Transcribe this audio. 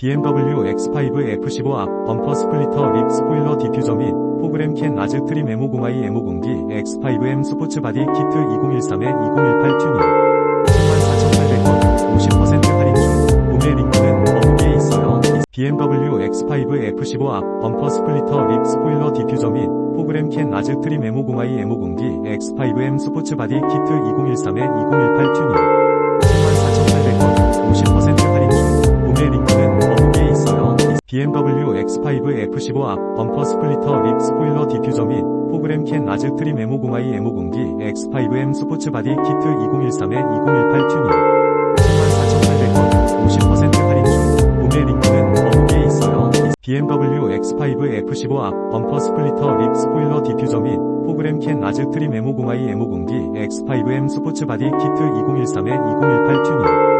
BMW X5 F15 앞 범퍼 스플리터 립 스포일러 디퓨저 및 포그램 캔 아즈 트림 M50i M50D X5M 스포츠 바디 키트 2013에 2018 튜닝 74,800원 50% 할인 중 구매 링크는 더보기에 있어요. BMW X5 F15 앞 범퍼 스플리터 립 스포일러 디퓨저 및 포그램 캔 아즈 트림 M50i M50D X5M 스포츠 바디 키트 2013에 2018 튜닝 BMW X5 F15 앞 범퍼 스플리터 립 스포일러 디퓨저 및 포그램 캔 아즈 트림 M50i M50D X5M 스포츠 바디 키트 2013에 2018 튜닝 74,800원 50% 할인 중 구매 링크는 더보기에 있어요. BMW X5 F15 앞 범퍼 스플리터 립 스포일러 디퓨저 및 포그램 캔 아즈 트림 M50i M50D X5M 스포츠 바디 키트 2013에 2018 튜닝 74,800원 50%